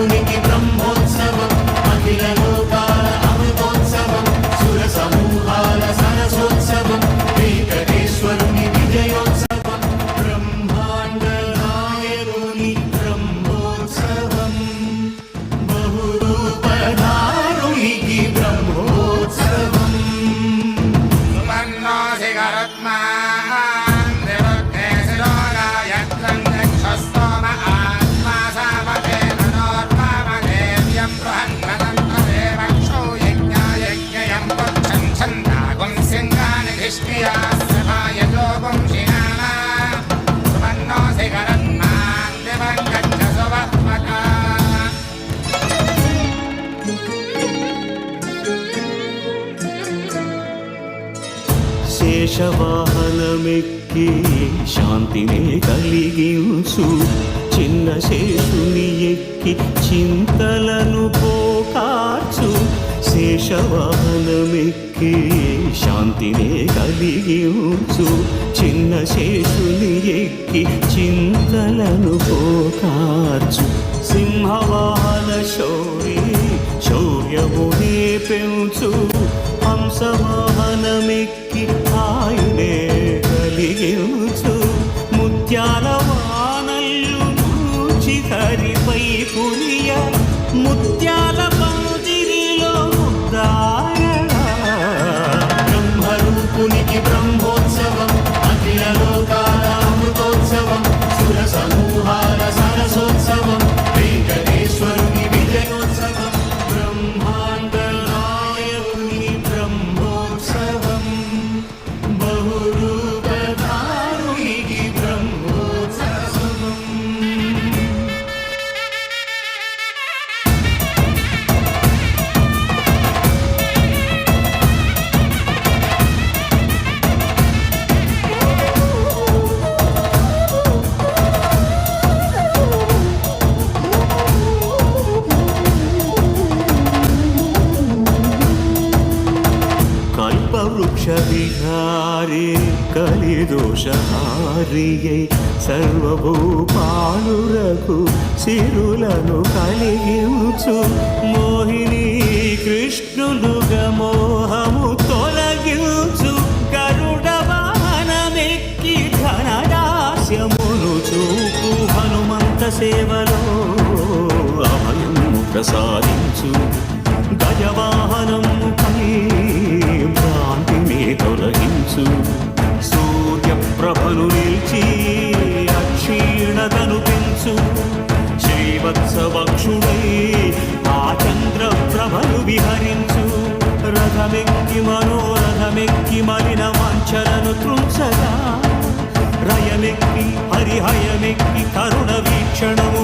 Bonita e धिष्ठिया सहाय वंशिना सुमन्नो शिखरन् मान्दिवङ्गच्छ सुवर्मका శేషవాహనమెక్కి శాంతిని కలిగించు చిన్న శేషుని ఎక్కి చింతలను పో శేషవాహనమెక్కి శాంతినే కలిగి ఉంచు చిన్న శేషుని ఎక్కి చింతలను పోకార్చు. సింహవాహన శౌరి శౌర్యమునే పెంచు. హంసవాహనమెక్కి కలిదోషహారియే సర్వభూపాలురకు సిరులను కలిగించు. మోహిని కృష్ణులుగా మోహము తొలగించు. గరుడ వాహనమెక్కి ధనదాస్యమును చూపు. హనుమంత సేవలో అభయము ప్రసాదించు. గజవాహనము పై భ్రాంతి భ్రాంతిని తొలగించు. ప్రభను నిలిచి అక్షీణతను పెంచు. శ్రీవత్సవక్షుడై ఆ చంద్ర ప్రభను విహరించు. రథమెక్కి మనోరథమెక్కి మలిన వాంఛలను తృంచగా. రయమెక్కి హరిహయమెక్కి కరుణ వీక్షణము